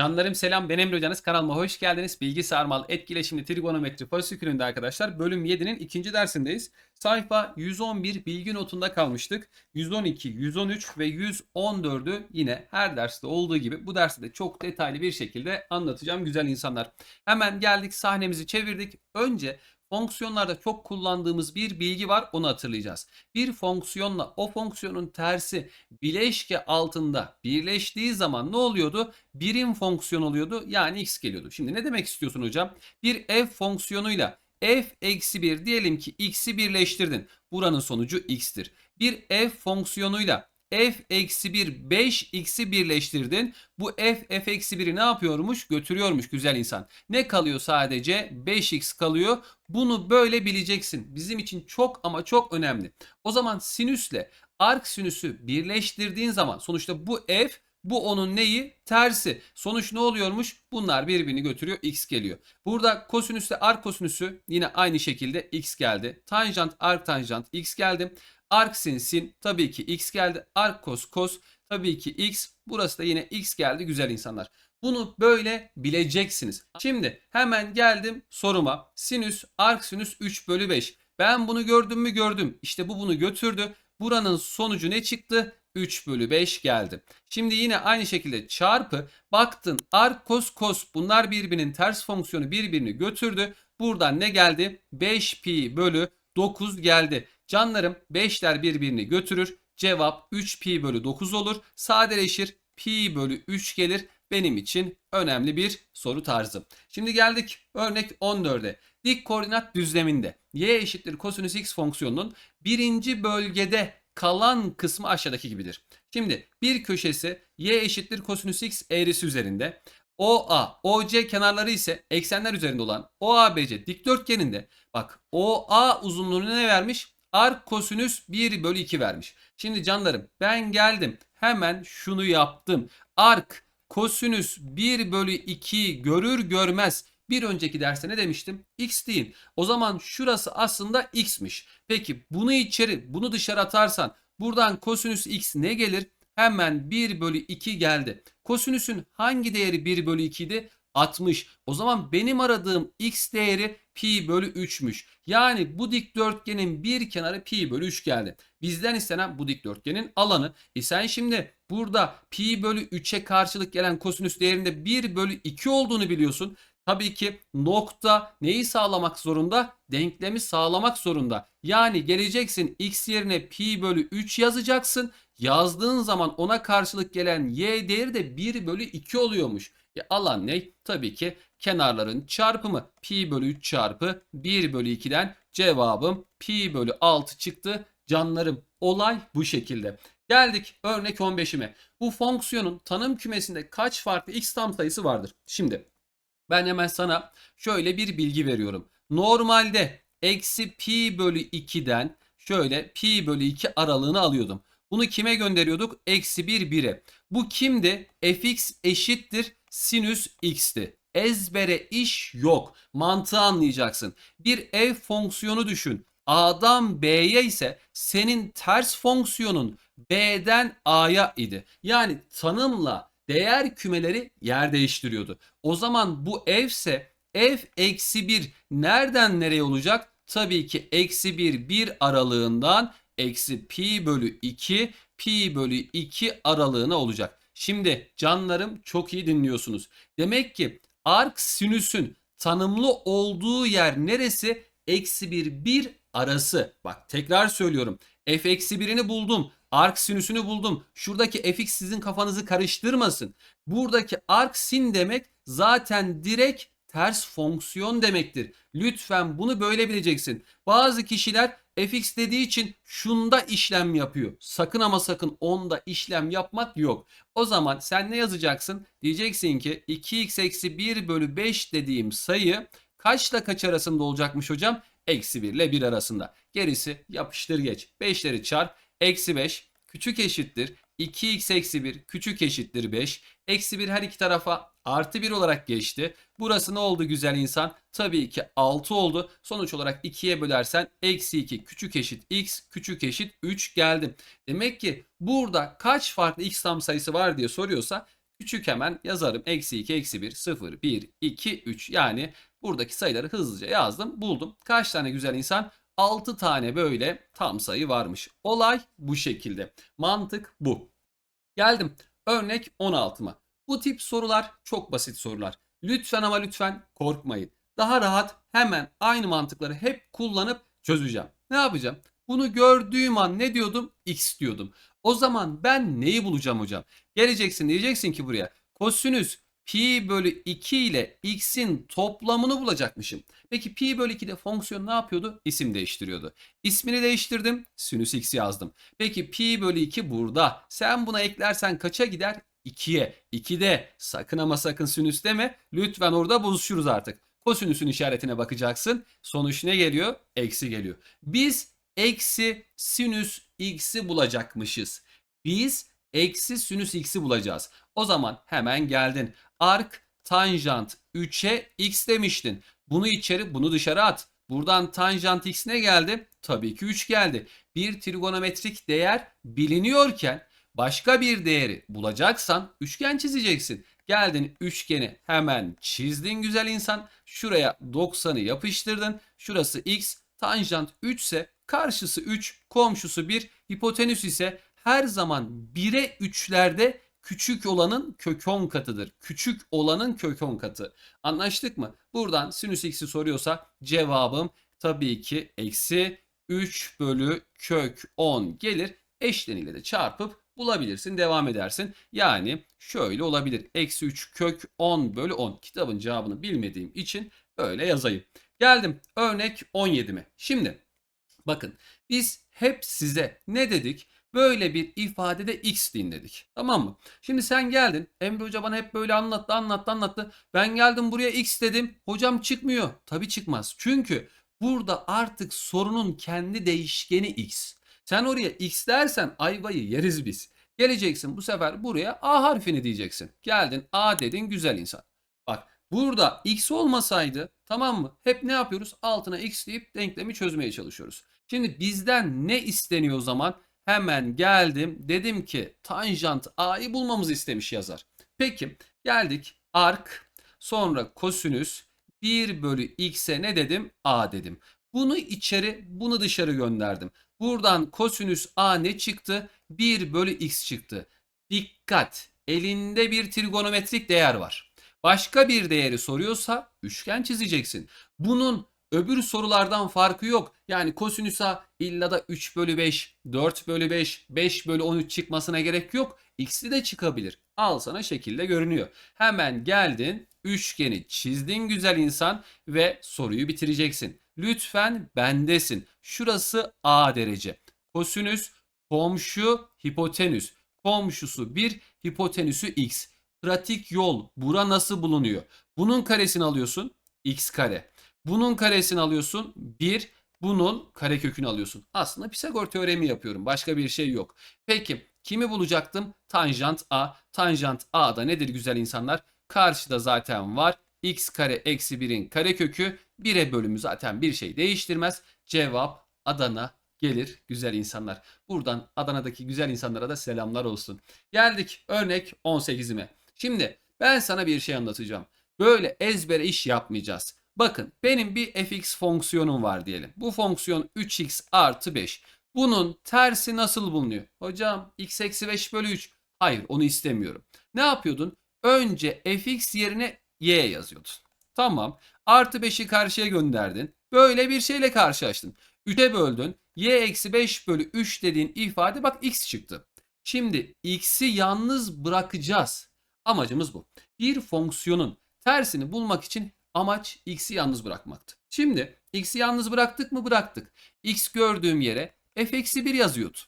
Canlarım selam ben Emre Hocanız kanalıma hoş geldiniz. Bilgisayar mal etkileşimli trigonometri fasikülünde arkadaşlar bölüm 7'nin ikinci dersindeyiz. Sayfa 111 bilgi notunda kalmıştık. 112, 113 ve 114'ü yine her derste olduğu gibi bu derste de çok detaylı bir şekilde anlatacağım güzel insanlar. Hemen geldik sahnemizi çevirdik. Önce fonksiyonlarda çok kullandığımız bir bilgi var onu hatırlayacağız. Bir fonksiyonla o fonksiyonun tersi bileşke altında birleştiği zaman ne oluyordu? Birim fonksiyon oluyordu yani x geliyordu. Şimdi ne demek istiyorsun hocam? Bir f fonksiyonuyla f eksi 1 diyelim ki x'i birleştirdin. Buranın sonucu x'tir. Bir f fonksiyonuyla f eksi 1 5x'i birleştirdin. Bu f f eksi 1'i ne yapıyormuş? Götürüyormuş güzel insan. Ne kalıyor sadece? 5x kalıyor. Bunu böyle bileceksin. Bizim için çok ama çok önemli. O zaman sinüsle arc sinüsü birleştirdiğin zaman sonuçta bu f bu onun neyi? Tersi. Sonuç ne oluyormuş? Bunlar birbirini götürüyor. X geliyor. Burada kosinüsle arc kosinüsü yine aynı şekilde x geldi. Tanjant arc tanjant x geldi. Arc sin sin tabii ki x geldi. Arc cos cos tabii ki x. Burası da yine x geldi güzel insanlar. Bunu böyle bileceksiniz. Şimdi hemen geldim soruma. Sinüs arc sinüs 3 bölü 5. Ben bunu gördüm mü gördüm. İşte bu bunu götürdü. Buranın sonucu ne çıktı? 3 bölü 5 geldi. Şimdi yine aynı şekilde çarpı baktın arc cos cos bunlar birbirinin ters fonksiyonu birbirini götürdü. Buradan ne geldi? 5 pi bölü 9 geldi. Canlarım 5'ler birbirini götürür. Cevap 3 pi bölü 9 olur. Sadeleşir pi bölü 3 gelir. Benim için önemli bir soru tarzı. Şimdi geldik örnek 14'e. Dik koordinat düzleminde y eşittir kosinüs x fonksiyonunun birinci bölgede kalan kısmı aşağıdaki gibidir. Şimdi bir köşesi y eşittir kosinüs x eğrisi üzerinde. OA, OC kenarları ise eksenler üzerinde olan OABC dikdörtgeninde bak OA uzunluğunu ne vermiş? Arc kosinüs 1 bölü 2 vermiş. Şimdi canlarım ben geldim hemen şunu yaptım. Arc kosinüs 1 bölü 2 görür görmez bir önceki derste ne demiştim? X deyin. O zaman şurası aslında x'miş. Peki bunu içeri bunu dışarı atarsan buradan kosinüs x ne gelir? Hemen 1 bölü 2 geldi. Kosinüsün hangi değeri 1 bölü 2 idi? 60. O zaman benim aradığım x değeri pi bölü 3'müş. Yani bu dikdörtgenin bir kenarı pi bölü 3 geldi. Bizden istenen bu dikdörtgenin alanı. E sen şimdi burada pi bölü 3'e karşılık gelen kosinüs değerinde 1 bölü 2 olduğunu biliyorsun. Tabii ki nokta neyi sağlamak zorunda? Denklemi sağlamak zorunda. Yani geleceksin x yerine pi bölü 3 yazacaksın. Yazdığın zaman ona karşılık gelen y değeri de 1 bölü 2 oluyormuş. E alan ne? Tabii ki kenarların çarpımı. Pi bölü 3 çarpı 1 bölü 2'den cevabım pi bölü 6 çıktı. Canlarım olay bu şekilde. Geldik örnek 15'ime. Bu fonksiyonun tanım kümesinde kaç farklı x tam sayısı vardır? Şimdi ben hemen sana şöyle bir bilgi veriyorum. Normalde eksi pi bölü 2'den şöyle pi bölü 2 aralığını alıyordum. Bunu kime gönderiyorduk? Eksi 1 1'e. Bu kimdi? fx eşittir sinüs x'ti. Ezbere iş yok. Mantığı anlayacaksın. Bir f fonksiyonu düşün. A'dan B'ye ise senin ters fonksiyonun B'den A'ya idi. Yani tanımla değer kümeleri yer değiştiriyordu. O zaman bu f ise f eksi 1 nereden nereye olacak? Tabii ki eksi 1 1 aralığından eksi pi bölü 2 pi bölü 2 aralığına olacak. Şimdi canlarım çok iyi dinliyorsunuz. Demek ki arc sinüsün tanımlı olduğu yer neresi? Eksi 1 1 arası. Bak tekrar söylüyorum. f eksi 1'ini buldum. Arc sinüsünü buldum. Şuradaki fx sizin kafanızı karıştırmasın. Buradaki arc sin demek zaten direkt ters fonksiyon demektir. Lütfen bunu böyle bileceksin. Bazı kişiler fx dediği için şunda işlem yapıyor. Sakın ama sakın onda işlem yapmak yok. O zaman sen ne yazacaksın? Diyeceksin ki 2x eksi 1 bölü 5 dediğim sayı kaçla kaç arasında olacakmış hocam? Eksi 1 ile 1 arasında. Gerisi yapıştır geç. 5'leri çarp. Eksi 5 küçük eşittir. 2x eksi 1 küçük eşittir 5. Eksi 1 her iki tarafa artı 1 olarak geçti. Burası ne oldu güzel insan? Tabii ki 6 oldu. Sonuç olarak 2'ye bölersen eksi 2 küçük eşit x küçük eşit 3 geldi. Demek ki burada kaç farklı x tam sayısı var diye soruyorsa Küçük hemen yazarım. Eksi 2, eksi 1, 0, 1, 2, 3. Yani buradaki sayıları hızlıca yazdım. Buldum. Kaç tane güzel insan? 6 tane böyle tam sayı varmış. Olay bu şekilde. Mantık bu. Geldim. Örnek 16'ma. Bu tip sorular çok basit sorular. Lütfen ama lütfen korkmayın. Daha rahat hemen aynı mantıkları hep kullanıp çözeceğim. Ne yapacağım? Bunu gördüğüm an ne diyordum? X diyordum. O zaman ben neyi bulacağım hocam? Geleceksin diyeceksin ki buraya. Kosinüs pi bölü 2 ile x'in toplamını bulacakmışım. Peki pi bölü 2'de fonksiyon ne yapıyordu? İsim değiştiriyordu. İsmini değiştirdim. Sinüs x yazdım. Peki pi bölü 2 burada. Sen buna eklersen kaça gider? 2'ye. 2'de sakın ama sakın sinüs deme. Lütfen orada buluşuruz artık. Kosinüsün işaretine bakacaksın. Sonuç ne geliyor? Eksi geliyor. Biz eksi sinüs x'i bulacakmışız. Biz eksi sinüs x'i bulacağız. O zaman hemen geldin. Ark tanjant 3'e x demiştin. Bunu içeri bunu dışarı at. Buradan tanjant x ne geldi? Tabii ki 3 geldi. Bir trigonometrik değer biliniyorken başka bir değeri bulacaksan üçgen çizeceksin. Geldin üçgeni hemen çizdin güzel insan. Şuraya 90'ı yapıştırdın. Şurası x. Tanjant 3 ise karşısı 3, komşusu 1, hipotenüs ise her zaman 1'e 3'lerde küçük olanın kök 10 katıdır. Küçük olanın kök 10 katı. Anlaştık mı? Buradan sinüs x'i soruyorsa cevabım tabii ki eksi 3 bölü kök 10 gelir. Eşleniyle de çarpıp bulabilirsin. Devam edersin. Yani şöyle olabilir. Eksi 3 kök 10 bölü 10. Kitabın cevabını bilmediğim için böyle yazayım. Geldim örnek 17'me. Şimdi bakın biz hep size ne dedik? Böyle bir ifadede x din dedik. Tamam mı? Şimdi sen geldin. Emre Hoca bana hep böyle anlattı anlattı anlattı. Ben geldim buraya x dedim. Hocam çıkmıyor. Tabii çıkmaz. Çünkü burada artık sorunun kendi değişkeni x. Sen oraya x dersen ayvayı yeriz biz. Geleceksin bu sefer buraya a harfini diyeceksin. Geldin a dedin güzel insan. Bak burada x olmasaydı tamam mı? Hep ne yapıyoruz? Altına x deyip denklemi çözmeye çalışıyoruz. Şimdi bizden ne isteniyor o zaman? Hemen geldim. Dedim ki tanjant a'yı bulmamızı istemiş yazar. Peki geldik. Ark sonra kosinüs 1 bölü x'e ne dedim? a dedim. Bunu içeri bunu dışarı gönderdim. Buradan kosinüs a ne çıktı? 1 bölü x çıktı. Dikkat! Elinde bir trigonometrik değer var. Başka bir değeri soruyorsa üçgen çizeceksin. Bunun öbür sorulardan farkı yok. Yani kosinüs a illa da 3 bölü 5, 4 bölü 5, 5 bölü 13 çıkmasına gerek yok. X'li de çıkabilir. Al sana şekilde görünüyor. Hemen geldin, üçgeni çizdin güzel insan ve soruyu bitireceksin. Lütfen bendesin. Şurası A derece. Kosinüs komşu hipotenüs. Komşusu 1, hipotenüsü x. Pratik yol. Bura nasıl bulunuyor? Bunun karesini alıyorsun. x kare. Bunun karesini alıyorsun. 1. Bunun karekökünü alıyorsun. Aslında Pisagor teoremi yapıyorum. Başka bir şey yok. Peki kimi bulacaktım? Tanjant a. Tanjant a da nedir güzel insanlar? Karşıda zaten var. x kare eksi 1'in karekökü 1'e bölümü zaten bir şey değiştirmez. Cevap Adana gelir güzel insanlar. Buradan Adana'daki güzel insanlara da selamlar olsun. Geldik örnek 18'ime. Şimdi ben sana bir şey anlatacağım. Böyle ezbere iş yapmayacağız. Bakın benim bir fx fonksiyonum var diyelim. Bu fonksiyon 3x artı 5. Bunun tersi nasıl bulunuyor? Hocam x eksi 5 bölü 3. Hayır onu istemiyorum. Ne yapıyordun? Önce fx yerine y yazıyordun. Tamam. Artı 5'i karşıya gönderdin. Böyle bir şeyle karşılaştın. 3'e böldün. y eksi 5 bölü 3 dediğin ifade bak x çıktı. Şimdi x'i yalnız bırakacağız. Amacımız bu. Bir fonksiyonun tersini bulmak için amaç x'i yalnız bırakmaktı. Şimdi x'i yalnız bıraktık mı bıraktık. x gördüğüm yere f eksi 1 yazıyordu.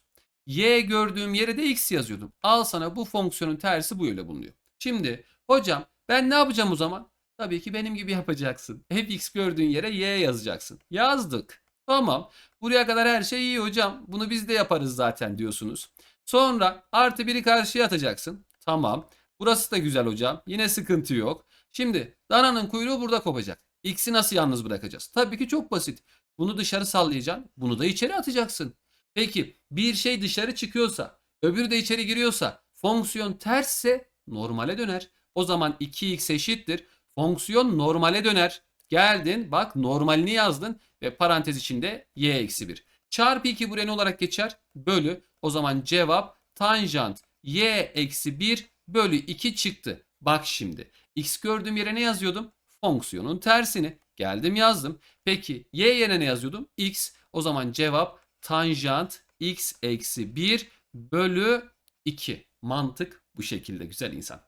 y gördüğüm yere de x yazıyordum. Al sana bu fonksiyonun tersi bu yöyle bulunuyor. Şimdi hocam ben ne yapacağım o zaman? Tabii ki benim gibi yapacaksın. fx gördüğün yere y yazacaksın. Yazdık. Tamam. Buraya kadar her şey iyi hocam. Bunu biz de yaparız zaten diyorsunuz. Sonra artı 1'i karşıya atacaksın. Tamam. Burası da güzel hocam. Yine sıkıntı yok. Şimdi dananın kuyruğu burada kopacak. X'i nasıl yalnız bırakacağız? Tabii ki çok basit. Bunu dışarı sallayacaksın. Bunu da içeri atacaksın. Peki bir şey dışarı çıkıyorsa, öbürü de içeri giriyorsa, fonksiyon tersse normale döner. O zaman 2x eşittir. Fonksiyon normale döner. Geldin bak normalini yazdın ve parantez içinde y eksi 1. Çarpı 2 buraya ne olarak geçer? Bölü. O zaman cevap tanjant y eksi 1 bölü 2 çıktı. Bak şimdi x gördüğüm yere ne yazıyordum? Fonksiyonun tersini. Geldim yazdım. Peki y yerine ne yazıyordum? x. O zaman cevap tanjant x eksi 1 bölü 2. Mantık bu şekilde güzel insan.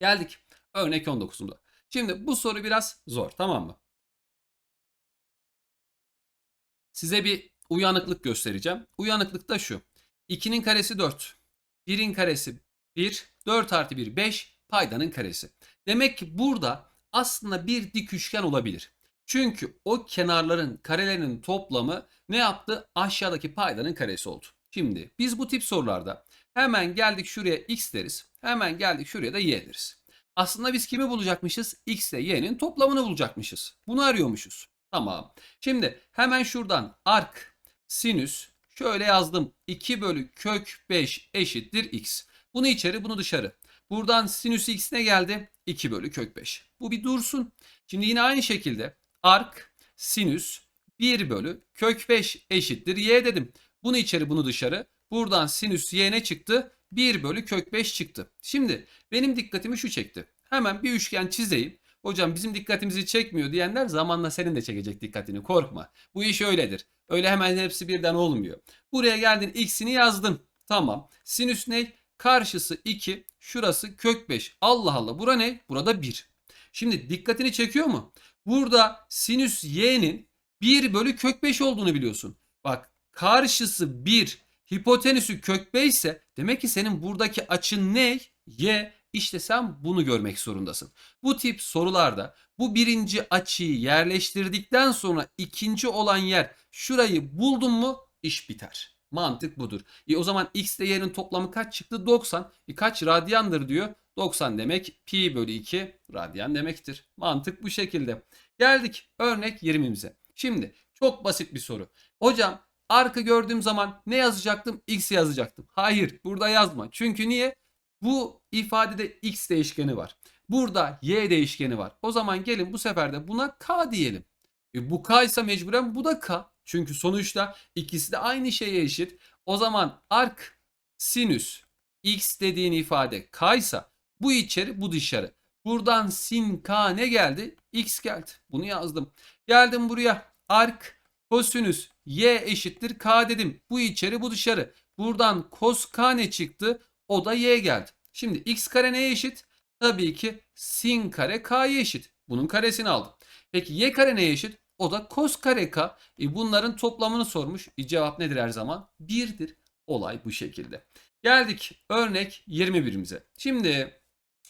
Geldik örnek 19'unda. Şimdi bu soru biraz zor tamam mı? Size bir uyanıklık göstereceğim. Uyanıklık da şu. 2'nin karesi 4. 1'in karesi 1. 4 artı 1 5. Paydanın karesi. Demek ki burada aslında bir dik üçgen olabilir. Çünkü o kenarların karelerinin toplamı ne yaptı? Aşağıdaki paydanın karesi oldu. Şimdi biz bu tip sorularda hemen geldik şuraya x deriz. Hemen geldik şuraya da y deriz. Aslında biz kimi bulacakmışız? X ile y'nin toplamını bulacakmışız. Bunu arıyormuşuz. Tamam. Şimdi hemen şuradan ark sinüs şöyle yazdım. 2 bölü kök 5 eşittir x. Bunu içeri bunu dışarı. Buradan sinüs x ne geldi? 2 bölü kök 5. Bu bir dursun. Şimdi yine aynı şekilde ark sinüs 1 bölü kök 5 eşittir y dedim. Bunu içeri bunu dışarı. Buradan sinüs y ne çıktı? 1 bölü kök 5 çıktı. Şimdi benim dikkatimi şu çekti. Hemen bir üçgen çizeyim. Hocam bizim dikkatimizi çekmiyor diyenler zamanla senin de çekecek dikkatini korkma. Bu iş öyledir. Öyle hemen hepsi birden olmuyor. Buraya geldin x'ini yazdın. Tamam. Sinüs ne? Karşısı 2. Şurası kök 5. Allah Allah. Bura ne? Burada 1. Şimdi dikkatini çekiyor mu? Burada sinüs y'nin 1 bölü kök 5 olduğunu biliyorsun. Bak karşısı 1. Hipotenüsü kök 5 ise demek ki senin buradaki açın ne? Y. İşte sen bunu görmek zorundasın. Bu tip sorularda bu birinci açıyı yerleştirdikten sonra ikinci olan yer şurayı buldun mu iş biter. Mantık budur. E o zaman x ile y'nin toplamı kaç çıktı? 90. E kaç radyandır diyor. 90 demek pi bölü 2 radyan demektir. Mantık bu şekilde. Geldik örnek 20'mize. Şimdi çok basit bir soru. Hocam arka gördüğüm zaman ne yazacaktım? X yazacaktım. Hayır burada yazma. Çünkü niye? Bu ifadede x değişkeni var. Burada y değişkeni var. O zaman gelin bu sefer de buna k diyelim. E bu k ise mecburen bu da k. Çünkü sonuçta ikisi de aynı şeye eşit. O zaman ark sinüs x dediğin ifade k ise bu içeri bu dışarı. Buradan sin k ne geldi? x geldi. Bunu yazdım. Geldim buraya ark kosinüs y eşittir k dedim. Bu içeri bu dışarı. Buradan kos k ne çıktı? O da y geldi. Şimdi x kare neye eşit? Tabii ki sin kare k'ya eşit. Bunun karesini aldım. Peki y kare neye eşit? O da kos kare k. E bunların toplamını sormuş. E cevap nedir her zaman? 1'dir. Olay bu şekilde. Geldik örnek 21'imize. Şimdi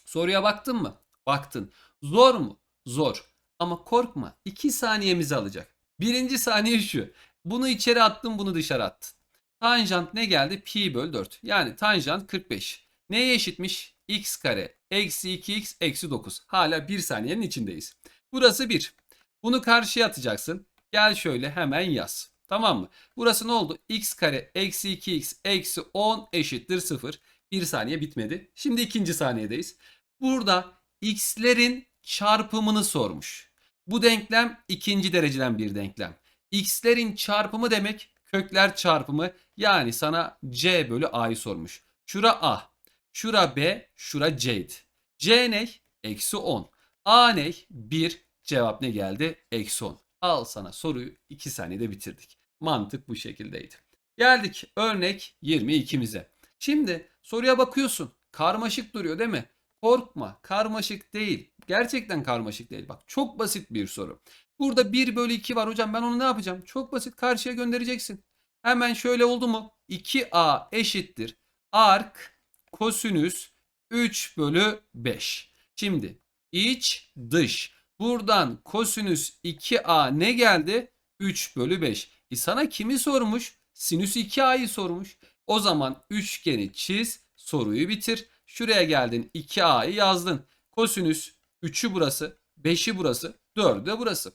soruya baktın mı? Baktın. Zor mu? Zor. Ama korkma. 2 saniyemizi alacak. Birinci saniye şu. Bunu içeri attın bunu dışarı attın. Tanjant ne geldi? Pi bölü 4. Yani tanjant 45. Neye eşitmiş? x kare eksi 2x eksi 9. Hala 1 saniyenin içindeyiz. Burası 1. Bunu karşıya atacaksın. Gel şöyle hemen yaz. Tamam mı? Burası ne oldu? x kare eksi 2x eksi 10 eşittir 0. 1 saniye bitmedi. Şimdi ikinci saniyedeyiz. Burada x'lerin çarpımını sormuş. Bu denklem ikinci dereceden bir denklem. x'lerin çarpımı demek kökler çarpımı yani sana c bölü a'yı sormuş. Şura a, şura b, şura c'ydi. c ne? Eksi 10. a ne? 1. Cevap ne geldi? Eksi 10. Al sana soruyu 2 saniyede bitirdik. Mantık bu şekildeydi. Geldik örnek 22'mize. Şimdi soruya bakıyorsun. Karmaşık duruyor değil mi? Korkma karmaşık değil. Gerçekten karmaşık değil. Bak çok basit bir soru. Burada 1 bölü 2 var hocam ben onu ne yapacağım? Çok basit karşıya göndereceksin. Hemen şöyle oldu mu? 2a eşittir. Ark kosinüs 3 bölü 5. Şimdi iç dış. Buradan kosinüs 2a ne geldi? 3 bölü 5. E sana kimi sormuş? Sinüs 2a'yı sormuş. O zaman üçgeni çiz soruyu bitir. Şuraya geldin 2a'yı yazdın. Kosinüs 3'ü burası, 5'i burası, 4'ü de burası.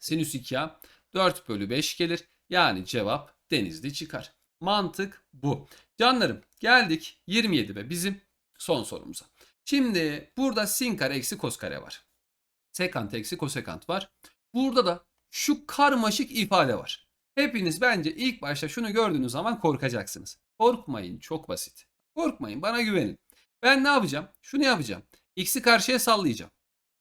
Sinüs 2a 4 bölü 5 gelir. Yani cevap denizli çıkar. Mantık bu. Canlarım geldik 27 ve bizim son sorumuza. Şimdi burada sin kare eksi kos kare var. Sekant eksi kosekant var. Burada da şu karmaşık ifade var. Hepiniz bence ilk başta şunu gördüğünüz zaman korkacaksınız. Korkmayın çok basit. Korkmayın bana güvenin. Ben ne yapacağım? Şunu yapacağım. X'i karşıya sallayacağım.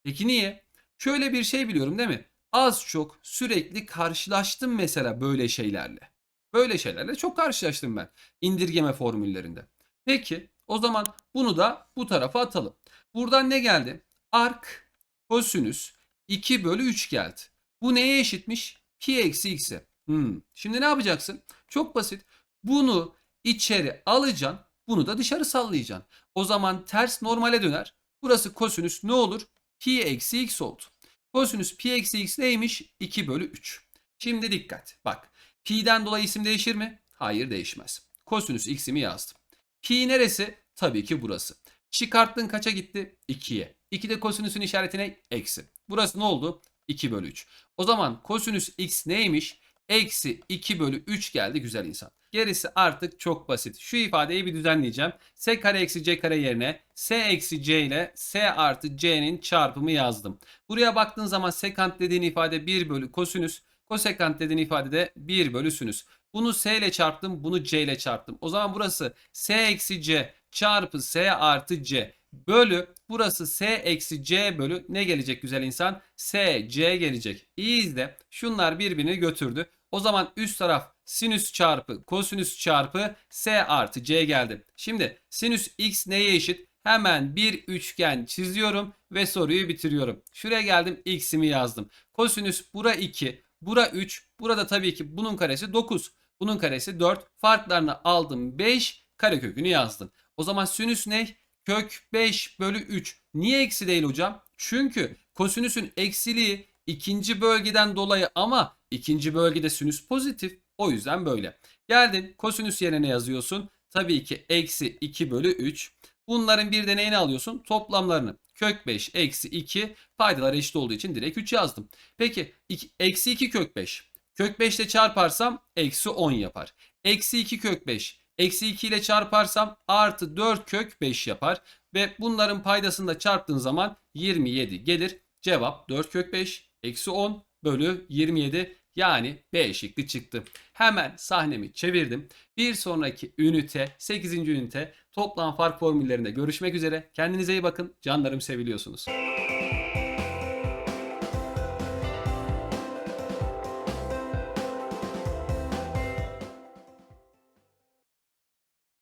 Peki niye? Şöyle bir şey biliyorum değil mi? Az çok sürekli karşılaştım mesela böyle şeylerle. Böyle şeylerle çok karşılaştım ben indirgeme formüllerinde. Peki o zaman bunu da bu tarafa atalım. Buradan ne geldi? Ark kosinüs 2 bölü 3 geldi. Bu neye eşitmiş? Pi eksi x'e. Hmm. Şimdi ne yapacaksın? Çok basit. Bunu içeri alacaksın. Bunu da dışarı sallayacaksın. O zaman ters normale döner. Burası kosinüs ne olur? Pi eksi x oldu. Kosinüs pi eksi x neymiş? 2 bölü 3. Şimdi dikkat. Bak. Pi'den dolayı isim değişir mi? Hayır değişmez. Kosinüs x'imi yazdım. Pi neresi? Tabii ki burası. Çıkarttın kaça gitti? 2'ye. 2'de kosinüsün işareti ne? Eksi. Burası ne oldu? 2 bölü 3. O zaman kosinüs x neymiş? Eksi 2 bölü 3 geldi güzel insan. Gerisi artık çok basit. Şu ifadeyi bir düzenleyeceğim. S kare eksi C kare yerine S eksi C ile S artı C'nin çarpımı yazdım. Buraya baktığın zaman sekant dediğin ifade 1 bölü kosinüs. Kosekant dediğin ifade de 1 bölü sinüs. Bunu S ile çarptım. Bunu C ile çarptım. O zaman burası S eksi C çarpı S artı C bölü burası S eksi C bölü ne gelecek güzel insan? S C gelecek. İyi izle. Şunlar birbirini götürdü. O zaman üst taraf sinüs çarpı kosinüs çarpı S artı C geldi. Şimdi sinüs x neye eşit? Hemen bir üçgen çiziyorum ve soruyu bitiriyorum. Şuraya geldim x'imi yazdım. Kosinüs bura 2, bura 3, burada tabii ki bunun karesi 9. Bunun karesi 4. Farklarını aldım 5, karekökünü yazdım. O zaman sinüs ne? Kök 5 bölü 3. Niye eksi değil hocam? Çünkü kosinüsün eksiliği ikinci bölgeden dolayı ama ikinci bölgede sinüs pozitif. O yüzden böyle. Geldin kosinüs yerine yazıyorsun. Tabii ki eksi 2 bölü 3. Bunların bir de alıyorsun? Toplamlarını. Kök 5 eksi 2 paydalar eşit olduğu için direkt 3 yazdım. Peki eksi 2 kök 5. Kök 5 ile çarparsam eksi 10 yapar. Eksi 2 kök 5. Eksi 2 ile çarparsam artı 4 kök 5 yapar. Ve bunların paydasını da çarptığın zaman 27 gelir. Cevap 4 kök 5 eksi 10 bölü 27 yani B şıkkı çıktı. Hemen sahnemi çevirdim. Bir sonraki ünite 8. ünite toplam fark formüllerinde görüşmek üzere. Kendinize iyi bakın. Canlarım seviliyorsunuz.